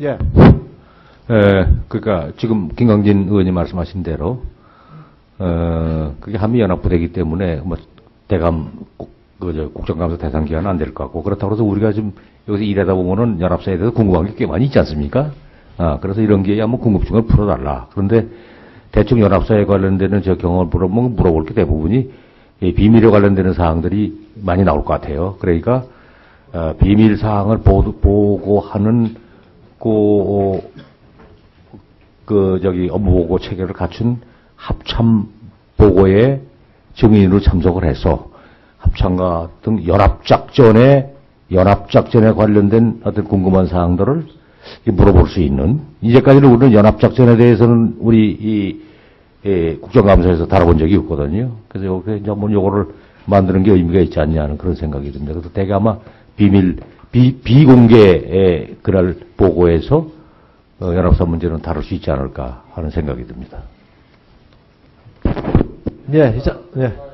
예. 에, 그러니까 지금 김광진 의원님 말씀하신 대로 어, 그게 한미연합부대이기 때문에 뭐 대감 국- 그저 국정감사 대상 기한은 안 될 것 같고 그렇다고 해서 우리가 지금 여기서 일하다 보면은 연합사에 대해서 궁금한 게 꽤 많이 있지 않습니까? 아, 그래서 이런 게 한번 궁금증을 풀어달라. 그런데 대충 연합사에 관련되는 저 경험을 물어보면 물어볼 게 대부분이 이 비밀에 관련되는 사항들이 많이 나올 것 같아요. 그러니까 어, 비밀 사항을 보, 보고하는 그, 그 저기 업무 보고 체계를 갖춘 합참 보고에 증인으로 참석을 해서 합참과 등 연합작전에 연합작전에 관련된 어떤 궁금한 사항들을 물어볼 수 있는 이제까지는 우리는 연합작전에 대해서는 우리 이 예, 국정감사에서 다뤄본 적이 없거든요. 그래서 여기 이제 한번 요거를 만드는 게 의미가 있지 않냐 하는 그런 생각이 듭니다. 그래서 대개 아마 비밀, 비, 비공개의 그날 보고에서 어, 연합사 문제는 다룰 수 있지 않을까 하는 생각이 듭니다. 예, 이자, 예.